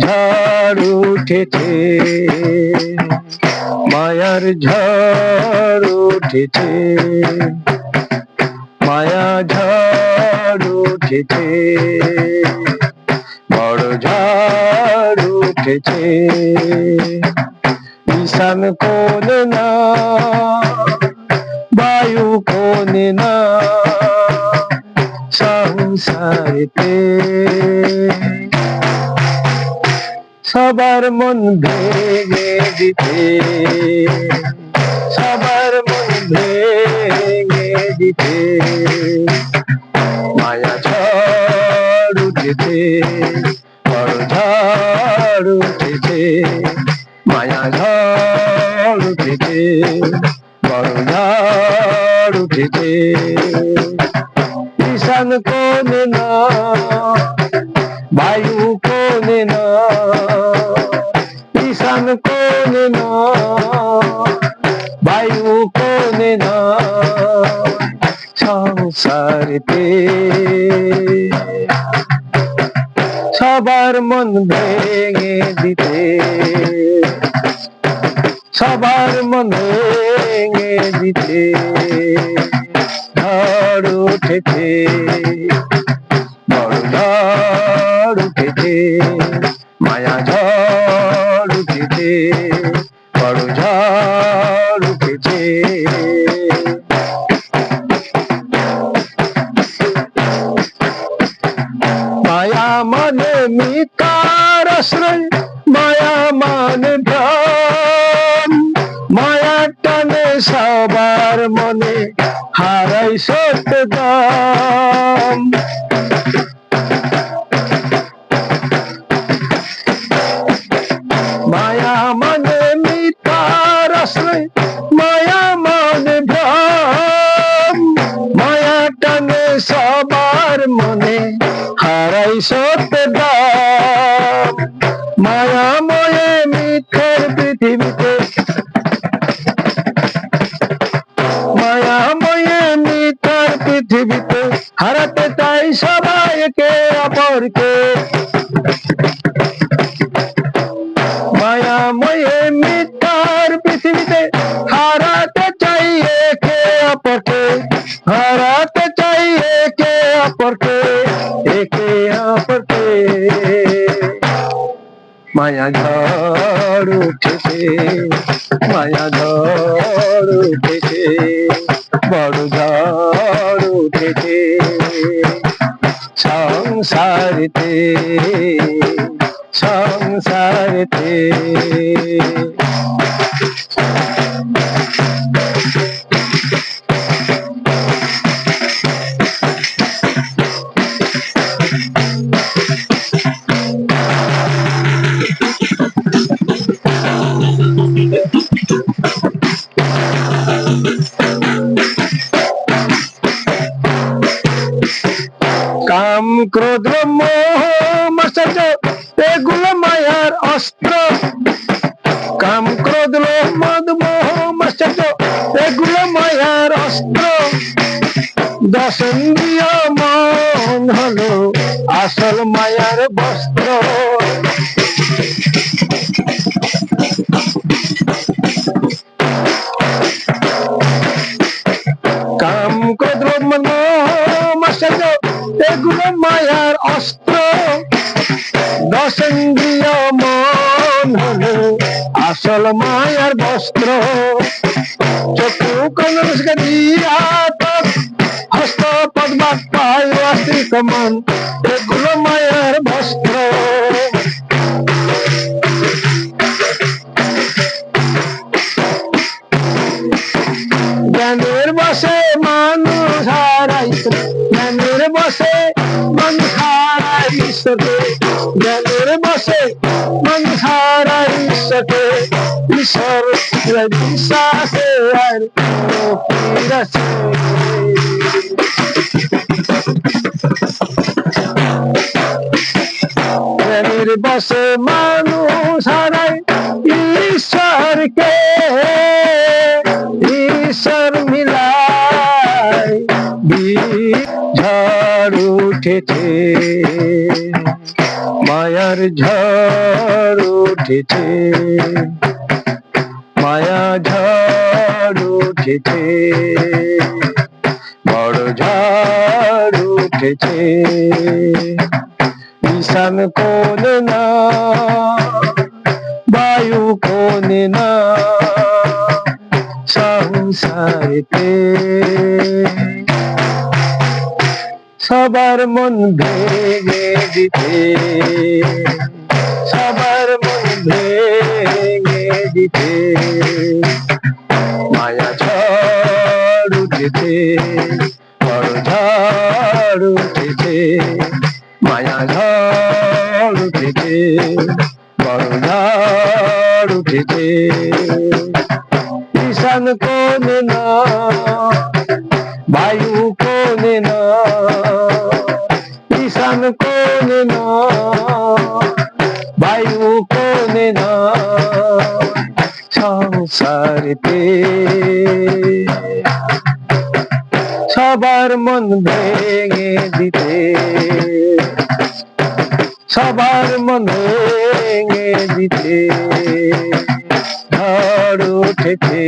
ঝড় উঠেছে। মায়ার ঝড় উঠেছে। মায়া ঝড় উঠেছে। বড় ঝড় উঠেছে। ঈশান কোন না, বায়ু কোন না, সংসারিতে সবার মন ভেঙে দিতে। সবার মন ভেঙে দিতে। মায়া ঝড় উঠেছে, বড় ঝড় উঠেছে। মায়া ঝড় উঠেছে, বড় ঝড় উঠেছে। ঈশান কোন না, বায়ু কোন না ঈশান কোন না, বায়ু কোন না, সংসারিতে সবার মন ভেঙে দিতে, সবার মন ভেঙে দিতে, ঝড় উঠেছে। সবার মনে হারাই সত্য দাম মায়া মানে মিতার আশ্রয় অপরকে মায়া ময়ে মিথ্যার পৃথিবীতে হারাতে চাই একে অপরকে, হারাতে চাই একে অপরকে একে অপরকে। মায়া ঝড় উঠেছে মায়া ঝড় উঠেছে, বড় ঝড় উঠেছে। সংসারিতে সংসারিতে। কাম দশন্দ্রিয় মন হলো আসল মায়ার বস্ত্র। কাম মদ মোহ মাসাজ এগুলো মায়ার অস্ত্র। দশেন্দ্রিয় মন হলো আসল মায়ার বস্ত্র। চক্ষু কনস্ক দিয়া পায় আস্তিক মন এগুলো মায়ার বস্ত্র জ্ঞানের বসে মানুষ হারাই জ্ঞানের বসে মানুষ হারাই ঈশ্বরকে জ্ঞানের বসে মানুষ হারাই ঈশ্বরকে ঈশ্বর বিশ্বাসে আর জ্ঞানের বসে মানুষ হারাই ঈশ্বরকে। ঈশ্বর মিলাই ঝড় উঠেছে। মায়ার ঝড় উঠেছে। মায়া ঝড় উঠেছে। বড় ঝড় উঠেছে ঈশান কোনে না, বায়ু কোনে না, সংসারেতে। সবার মন ভেঙে দিতে, সবার মন ভেঙে দিতে। মায়া ঝড় উঠেছে। ঝড় উঠেছে মায়া ঝড় উঠেছে বড় ঝড় উঠেছে। ঈশান কোনে না, বায়ু কোনে না, ঈশান কোনে না, বায়ু কোনে না, সংসারেতে সবার মন ভেঙে দিতে। সবার মন ভেঙে দিতে। ঝড় উঠেছে।